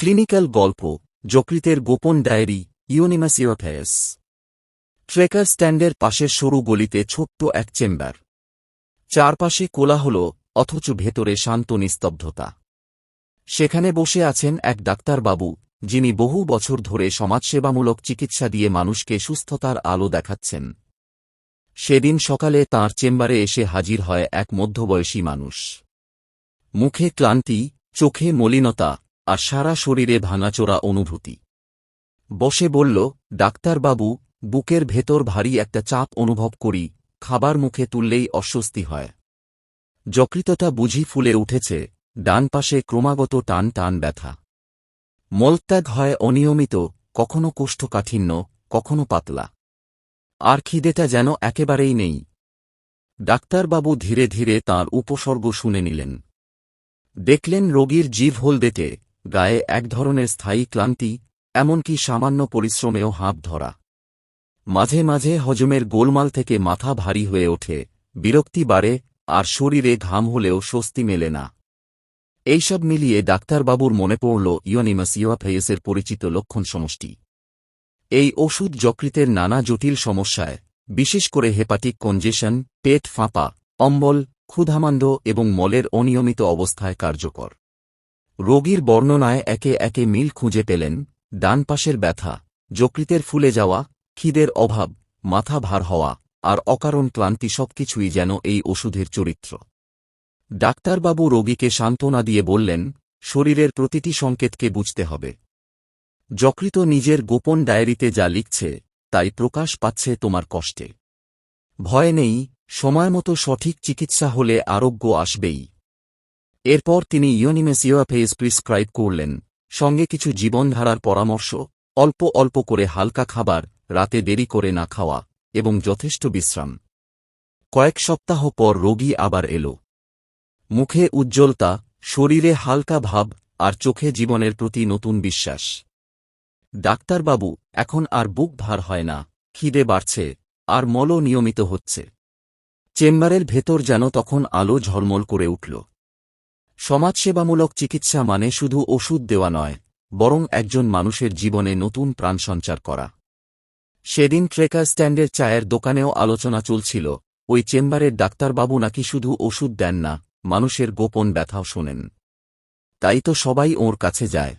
Clinical গল্প, যকৃতের গোপন diary ইউনিমাসিওথেস trekker স্ট্যান্ডের পাশের সরু গলিতে ছোট্ট এক চেম্বার। চারপাশে কোলাহল, অথচ ভেতরে শান্ত নিস্তব্ধতা। সেখানে বসে আছেন এক ডাক্তারবাবু, যিনি বহু বছর ধরে সমাজসেবামূলক চিকিৎসা দিয়ে মানুষকে সুস্থতার আলো দেখাচ্ছেন। সেদিন সকালে তাঁর চেম্বারে এসে হাজির হয় এক মধ্যবয়সী মানুষ। মুখে ক্লান্তি, চোখে মলিনতা আর সারা শরীরে ভাঙাচোরা অনুভূতি। বসে বলল, ডাক্তারবাবু, বুকের ভেতর ভারী একটা চাপ অনুভব করি, খাবার মুখে তুললেই অস্বস্তি হয়। যকৃতটা বুঝি ফুলে উঠেছে, ডান পাশে ক্রমাগত টান টান ব্যথা। মলত্যাগ হয় অনিয়মিত, কখনো কোষ্ঠকাঠিন্য, কখনো পাতলা। আর খিদেটা যেন একেবারেই নেই। ডাক্তারবাবু ধীরে ধীরে তার উপসর্গ শুনে নিলেন। দেখলেন রোগীর জিভ হলদেটে গায়ে এক ধরনের স্থায়ী ক্লান্তি, এমনকি সামান্য পরিশ্রমেও হাঁপ ধরা। মাঝে মাঝে হজমের গোলমাল থেকে মাথা ভারী হয়ে ওঠে, বিরক্তি বাড়ে, আর শরীরে ঘাম হলেও স্বস্তি মেলে না। এইসব মিলিয়ে ডাক্তারবাবুর মনে পড়ল ইয়নিমাস ইয়োফেয়েসের পরিচিত লক্ষণ সমষ্টি এই ওষুধ যকৃতের নানা জটিল সমস্যায়, বিশেষ করে হেপাটিক কনজেশন, পেট ফাঁপা, অম্বল, ক্ষুধামান্দ এবং মলের অনিয়মিত অবস্থায় কার্যকর। রোগীর বর্ণনায় একে একে মিল খুঁজে পেলেন, ডান পাশের ব্যথা, যকৃতের ফুলে যাওয়া, খিদের অভাব, মাথা ভার হওয়া, আর অকারণ ক্লান্তি সবকিছুই যেন এই ওষুধের চরিত্র। ডাক্তারবাবু রোগীকে সান্ত্বনা দিয়ে বললেন, শরীরের প্রতিটি সংকেতকে বুঝতে হবে। যকৃত নিজের গোপন ডায়েরিতে যা লিখছে, তাই প্রকাশ পাচ্ছে তোমার কষ্টে। ভয় নেই সময়মতো সঠিক চিকিৎসা হলে আরোগ্য আসবেই। এরপর তিনি ইউনিমেসিওয়াফেজ প্রিসক্রাইব করলেন, সঙ্গে কিছু জীবনধারার পরামর্শ, অল্প অল্প করে হালকা খাবার, রাতে দেরি করে না খাওয়া, এবং যথেষ্ট বিশ্রাম। কয়েক সপ্তাহ পর রোগী আবার এল। মুখে উজ্জ্বলতা, শরীরে হালকা ভাব, আর চোখে জীবনের প্রতি নতুন বিশ্বাস। ডাক্তারবাবু, এখন আর বুক ভার হয় না, খিদে বাড়ছে, আর মলও নিয়মিত হচ্ছে। চেম্বারের ভেতর যেন তখন আলো ঝলমল করে উঠল। সমাজসেবামূলক চিকিৎসা মানে শুধু ওষুধ দেওয়া নয়, বরং একজন মানুষের জীবনে নতুন প্রাণ সঞ্চার করা। সেদিন ট্রেকার স্ট্যান্ডের চায়ের দোকানেও আলোচনা চলছিল, ওই চেম্বারের ডাক্তারবাবু নাকি শুধু ওষুধ দেন না, মানুষের গোপন ব্যথাও শোনেন। তাই তো সবাই ওর কাছে যায়।